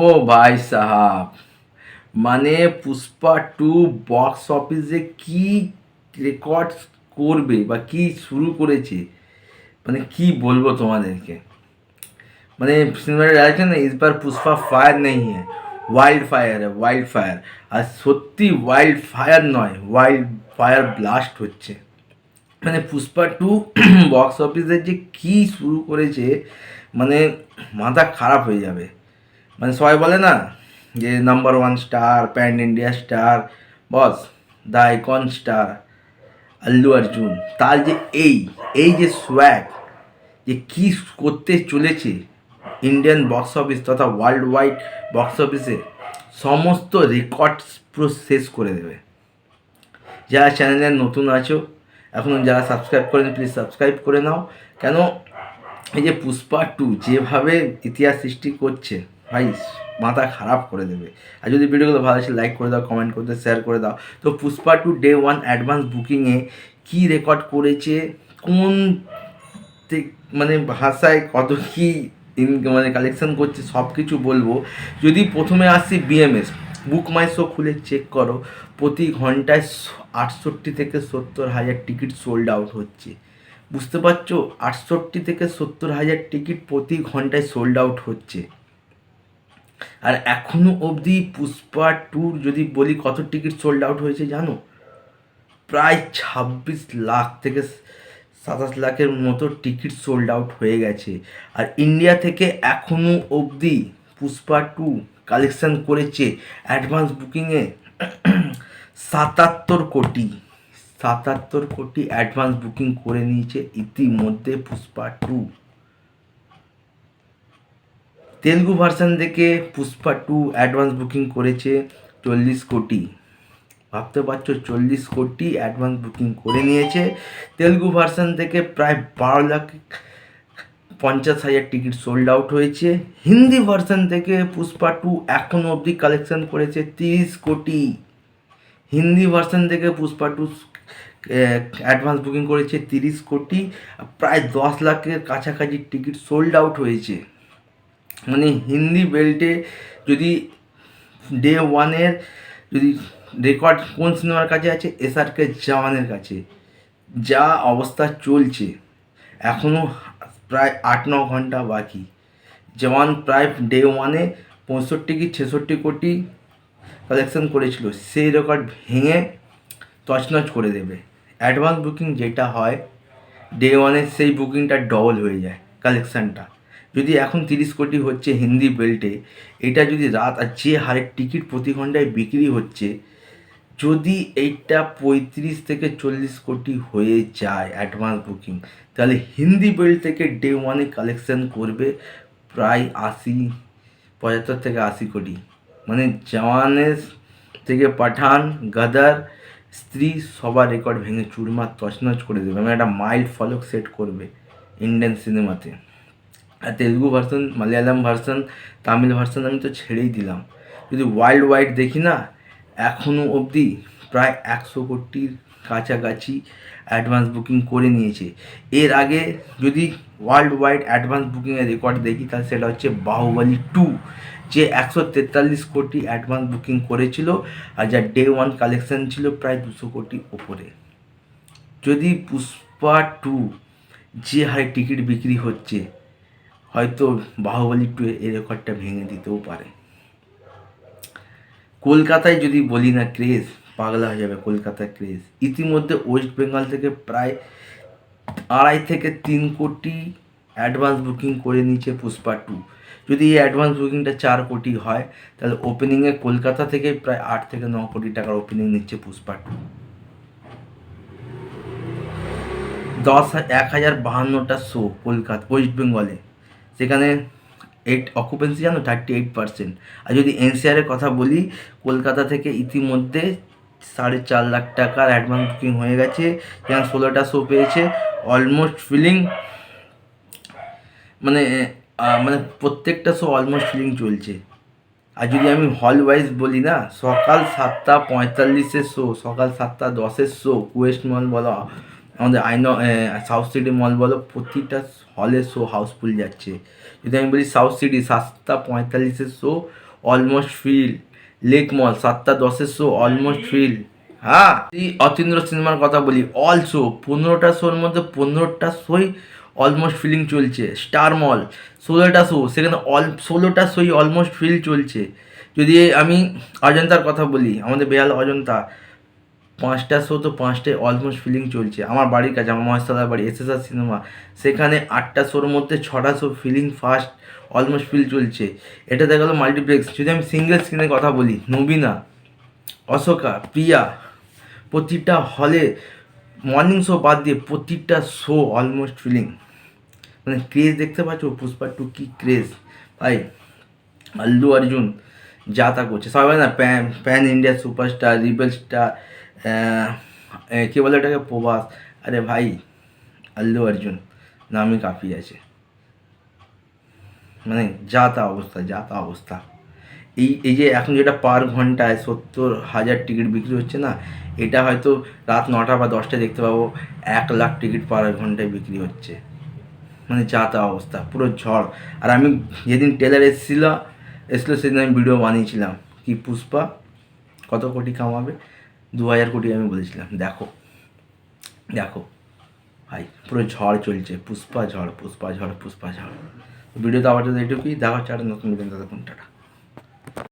ও ভাই সাহাব মানে Pushpa to box অফিসে কি রেকর্ড করবে বা কি শুরু করেছে? মানে কি বলব তোমাদেরকে? মানে সিনেমাটা ডাইরেকশন না ইস বার পুষ্পা ফায়ার নেই হ্যাঁ ওয়াইল্ড ফায়ার ওয়াইল্ড ফায়ার আর সত্যি ওয়াইল্ড ফায়ার নয় ওয়াইল্ড ফায়ার ব্লাস্ট হচ্ছে। মানে পুষ্পা টু বক্স অফিসে যে কি শুরু করেছে মানে মাথা খারাপ হয়ে যাবে। মানে সবাই বলে না যে number one star pan India star boss the icon star Allu Arjun. তার যে এই এই যে সোয়াগ যে কী করতে চলেছে ইন্ডিয়ান বক্স অফিস তথা ওয়ার্ল্ড ওয়াইড বক্স অফিসে সমস্ত রেকর্ড পুরো শেষ করে দেবে। যারা চ্যানেলে নতুন আছো, এখন যারা সাবস্ক্রাইব করেন প্লিজ সাবস্ক্রাইব করে নাও। কেন? এই যে পুষ্পা টু যেভাবে ইতিহাস সৃষ্টি করছে ভাই, মাথা খারাপ করে দেবে। আর যদি ভিডিওগুলো ভালো আছে লাইক করে দাও কমেন্ট করে দাও শেয়ার করে দাও। তো Pushpa two day one advance বুকিংয়ে কী রেকর্ড করেছে? কোন মানে ভাষায় কত কী মানে কালেকশন করছে সব কিছু বলব। যদি প্রথমে আসি বিএমএস বুক মাই শো খুলে চেক করো। প্রতি ঘন্টায় আটষট্টি থেকে সত্তর হাজার টিকিট সোল্ড আউট হচ্ছে। বুঝতে পারছ? আটষট্টি থেকে সত্তর হাজার টিকিট প্রতি ঘন্টায় সোল্ড আউট হচ্ছে। আর এখনও অবধি পুষ্পা ট্যুর যদি বলি, কত টিকিট সোল্ড আউট হয়েছে জানো? প্রায় ছাব্বিশ লাখ থেকে সাতাশ লাখের মতো টিকিট সোল্ড আউট হয়ে গেছে। আর ইন্ডিয়া থেকে এখনও অবধি পুষ্পা টু কালেকশন করেছে অ্যাডভান্স বুকিংয়ে সাতাত্তর কোটি। সাতাত্তর কোটি অ্যাডভান্স বুকিং করে নিয়েছে ইতিমধ্যে পুষ্পা টু তেলগু ভার্সন থেকে পুষ্পা টু অ্যাডভান্স বুকিং করেছে চল্লিশ কোটি। ভাবতে পারছ, চল্লিশ কোটি অ্যাডভান্স বুকিং করে নিয়েছে। তেলগু ভার্সন থেকে প্রায় বারো লাখ পঞ্চাশ হাজার টিকিট সোল্ড আউট হয়েছে। হিন্দি ভার্সন থেকে পুষ্পা টু এখনও অবধি কালেকশন করেছে তিরিশ কোটি। হিন্দি ভার্সন থেকে পুষ্পা টু অ্যাডভান্স বুকিং করেছে তিরিশ কোটি। প্রায় দশ লাখের কাছাকাছি টিকিট সোল্ড আউট হয়েছে। মানে হিন্দি বেল্টে যদি ডে ওয়ানের যদি রেকর্ড কোন সিনেমার কাছে আছে? এসআরকে জওয়ানের কাছে। যা অবস্থা চলছে। এখনও প্রায় আট ন ঘণ্টা বাকি। জওয়ান প্রায় ডে ওয়ানে পঁয়ষট্টি কি ছেষট্টি কোটি কালেকশন করেছিল। সেই রেকর্ড ভেঙে তছনছ করে দেবে। অ্যাডভান্স বুকিং যেটা হয় ডে ওয়ানের সেই বুকিংটা ডবল হয়ে যায় কালেকশানটা যদি এখন তিরিশ কোটি হচ্ছে হিন্দি বেল্টে, এটা যদি রাত আর যে হারে টিকিট প্রতি ঘন্টায় বিক্রি হচ্ছে, যদি এইটা পঁয়ত্রিশ থেকে চল্লিশ কোটি হয়ে যায় অ্যাডভান্স বুকিং তাহলে হিন্দি বেল্ট থেকে ডে ওয়ানে কালেকশন করবে প্রায় আশি, পঁচাত্তর থেকে আশি কোটি। মানে জওয়ানের থেকে পাঠান, গাদার স্ত্রী সবার রেকর্ড ভেঙে চুরমার তছনছ করে দেবে। মানে একটা মাইল্ড ফলক সেট করবে ইন্ডিয়ান সিনেমাতে আর Telugu version, Malayalam version, Tamil version আমি তো ছেড়েই দিলাম। যদি ওয়ার্ল্ড ওয়াইড দেখি না এখনও অবধি প্রায় একশো কোটির কাছাকাছি অ্যাডভান্স বুকিং করে নিয়েছে। এর আগে যদি ওয়ার্ল্ড ওয়াইড অ্যাডভান্স বুকিংয়ের রেকর্ড দেখি, তাহলে সেটা হচ্ছে বাহুবলী টু, যে একশো তেতাল্লিশ কোটি অ্যাডভান্স বুকিং করেছিল আর যার ডে ওয়ান কালেকশন ছিল প্রায় দুশো কোটি ওপরে। যদি পুষ্পা টু যে হারে টিকিট বিক্রি হচ্ছে হয়তো বাহুবলী টু এই রেকর্ডটা ভেঙে দিতেও পারে। কলকাতায় যদি বলি না ক্রেজ, পাগলা হয়ে যাবে কলকাতার ক্রেজ। ইতিমধ্যে ওয়েস্ট বেঙ্গল থেকে প্রায় আড়াই থেকে তিন কোটি অ্যাডভান্স বুকিং করে নিয়েছে পুষ্পা টু। যদি এই অ্যাডভান্স বুকিংটা চার কোটি হয়, তাহলে ওপেনিংয়ে কলকাতা থেকে প্রায় আট থেকে ন কোটি টাকার ওপেনিং নিচ্ছে পুষ্পা টু। দশ, এক হাজার বাহান্নটা শো কলকাতা, ওয়েস্ট বেঙ্গলে। সেখানে এইট অকুপেন্সি জানো? থার্টি এইট পার্সেন্ট আর যদি এনসিআরের কথা বলি, কলকাতা থেকে ইতিমধ্যে সাড়ে চার লাখ টাকার অ্যাডভান্স বুকিং হয়ে গেছে। যেখানে ষোলোটা শো পেয়েছে অলমোস্ট ফিলিং মানে মানে প্রত্যেকটা শো অলমোস্ট ফিলিং চলছে। আর যদি আমি হল ওয়াইজ বলি না, সকাল সাতটা পঁয়তাল্লিশের শো সকাল সাতটা দশের শো কুয়েস্ট মল বলো আমাদের আইন সাউথ সিটি মল বলো, প্রতিটা হলে শো হাউসফুল যাচ্ছে। যদি আমি বলি সাউথ সিটি সাতটা পঁয়তাল্লিশের show almost fill Lake Mall সাতটা দশের শো অলমোস্ট ফিল হ্যাঁ অতীন্দ্র সিনেমার কথা বলি অল শো পনেরোটা শোর মধ্যে পনেরোটা শোই অলমোস্ট ফিলিং চলছে। স্টার মল ষোলোটা শো সেখানে অল ষোলোটা শোই অলমোস্ট ফিল চলছে। যদি আমি অজন্তার কথা বলি, আমাদের বেহাল অজন্তা পাঁচটা শো তো পাঁচটায় অলমোস্ট ফিলিং চলছে। আমার বাড়ির কাছে, আমার মহেশতলার বাড়ি এস এস আর সিনেমা সেখানে আটটা শোর মধ্যে ছটা show filling first almost fill চলছে। এটা দেখা গেলো মাল্টিপ্লেক্স যদি আমি সিঙ্গেল স্ক্রিনের কথা বলি, নবীনা, অশোকা, প্রিয়া, প্রতিটা হলে মর্নিং শো বাদ দিয়ে প্রতিটা শো অলমোস্ট ফিলিং মানে ক্রেজ দেখতে পাচ্ছ? পুষ্পা টু কি ক্রেজ ভাই, আল্লু অর্জুন, যা তা করছে। সবাই না pan pan India superstar rebel star কী বলে এটাকে? প্রভাস আরে ভাই, আল্লু অর্জুন নামই কাফি আছে। মানে যা তা অবস্থা, যা তা অবস্থা। এই এই যে এখন যেটা পার ঘন্টায় সত্তর হাজার টিকিট বিক্রি হচ্ছে না, এটা হয়তো রাত নটা বা দশটায় দেখতে পাবো, এক লাখ টিকিট পার ঘন্টায় বিক্রি হচ্ছে। মানে যা তা অবস্থা, পুরো ঝড়। আর আমি যেদিন টেলার এসেছিল এসেছিল সেদিন আমি ভিডিও বানিয়েছিলাম। কি পুষ্পা? কত কোটি কামাবে? দু হাজার কোটি আমি বলেছিলাম, দেখো দেখো, ভাই, পুরো ঝড় চলছে, পুষ্পা ঝড় পুষ্পা ঝড় পুষ্পা ঝড়। ভিডিওতে আবার যদি এটুকুই দেখা হচ্ছে আর নতুন ভিডিও ততক্ষণ টাটা।